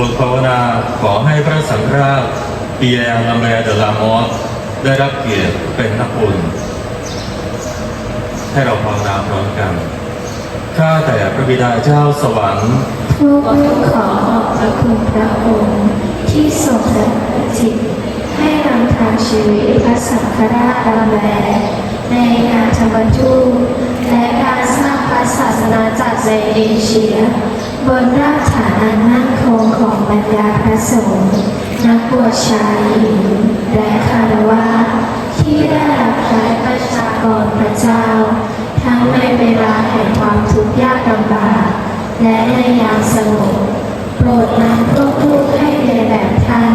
น้าวนาขอให้พระสังฆราชเปียร์ลาแมเดลามอสได้รับเกียรติเป็นนักบุญให้เราภาวนาพร้อมกัน ข้าแต่พระบิดาเจ้าสวรรค์พวกลูกขอขอบพระคุณพระองค์ที่ทรงดำรงจิต ให้นำทางชีวิตพระสังฆราชดำแลในงานธรรมทูตและการสร้างพระศาสนาจักรในเอเชีย บนรากฐานอันมั่นคงของบรรดาพระสงฆ์นักบวชชายหญิงและคารวะที่ได้รับใช้ประชากรพระเจ้า ทั้งในเวลาแห่งความทุกข์ยากลำบาก และในยามสงบโปรดนำพวกลูกให้เรียนแบบท่าน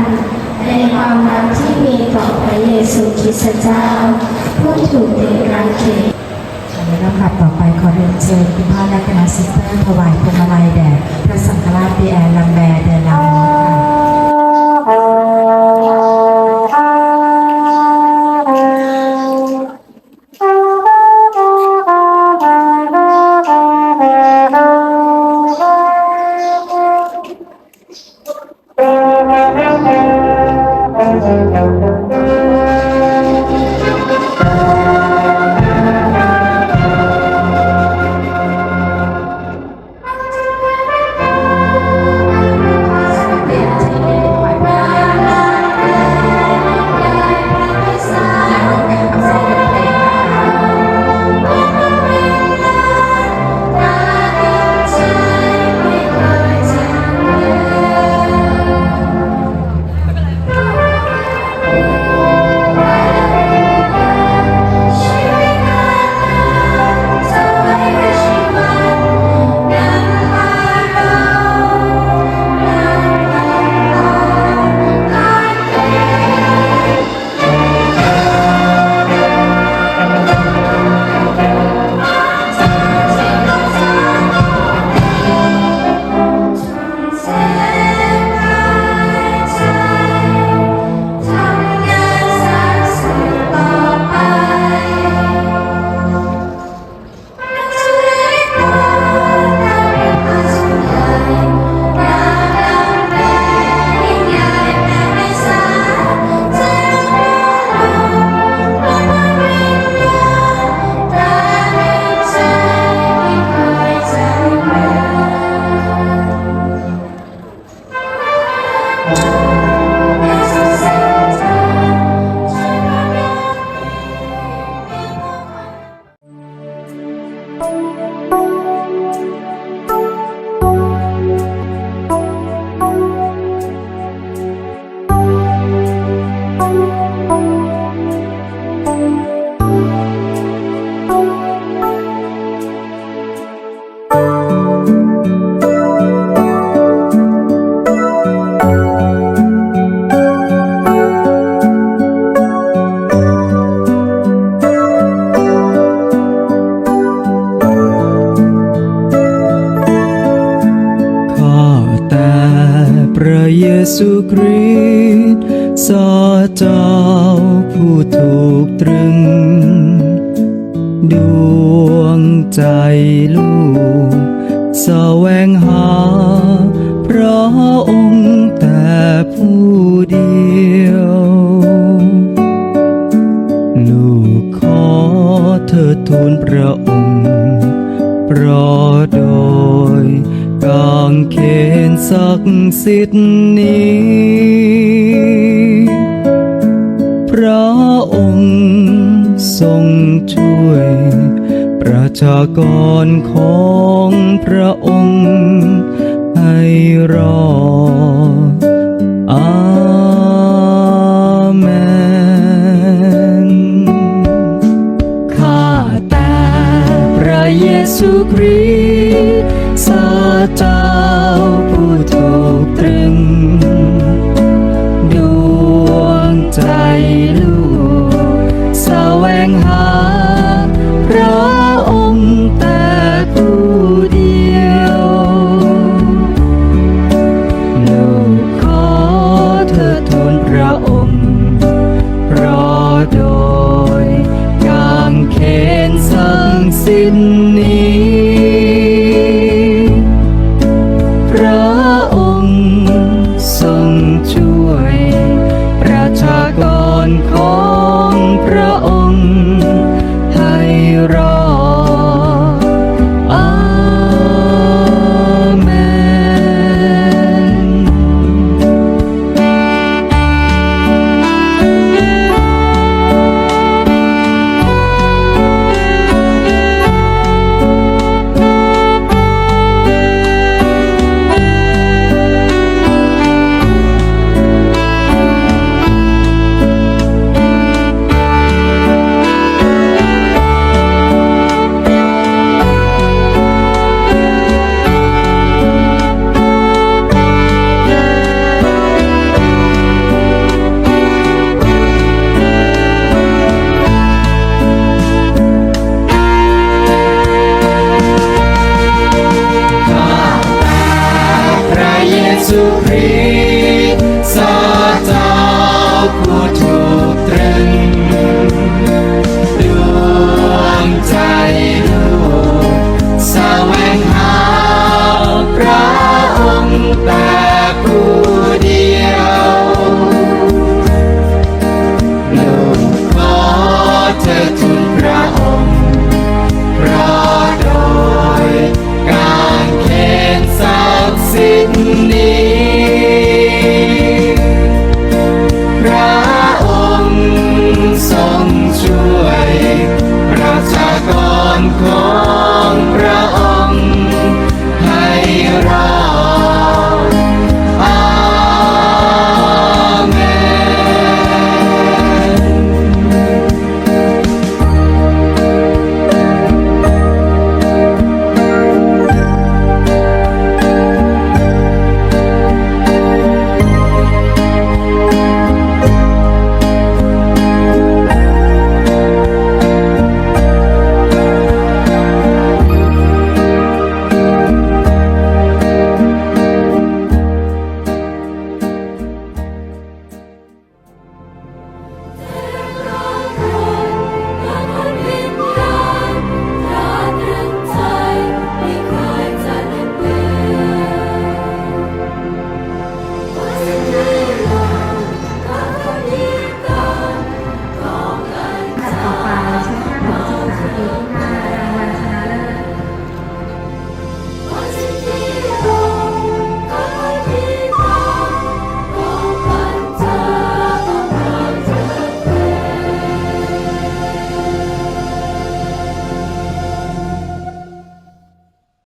ในความรักที่มีต่อพระเยซูคริสต์เจ้า ผู้ถูกติดกางเขนใน ลำดับต่อไปขอเรียนเชิญคุณพ่อและคณะซิสเตอร์ถวายพวงมาลัยแด่พระสังฆราชปีแอร์ลังแบเดน ตรึง ดวงใจลูกแสวงหา พระองค์แต่ผู้เดียว ลูกขอเธอทูลพระองค์เพราะโดยกางเขนศักดิ์สิทธิ์นี้ พระองค์ทรง ช่วย ประชากรของพระองค์ให้รอดอาเมนข้าแต่พระเยซูคริสต์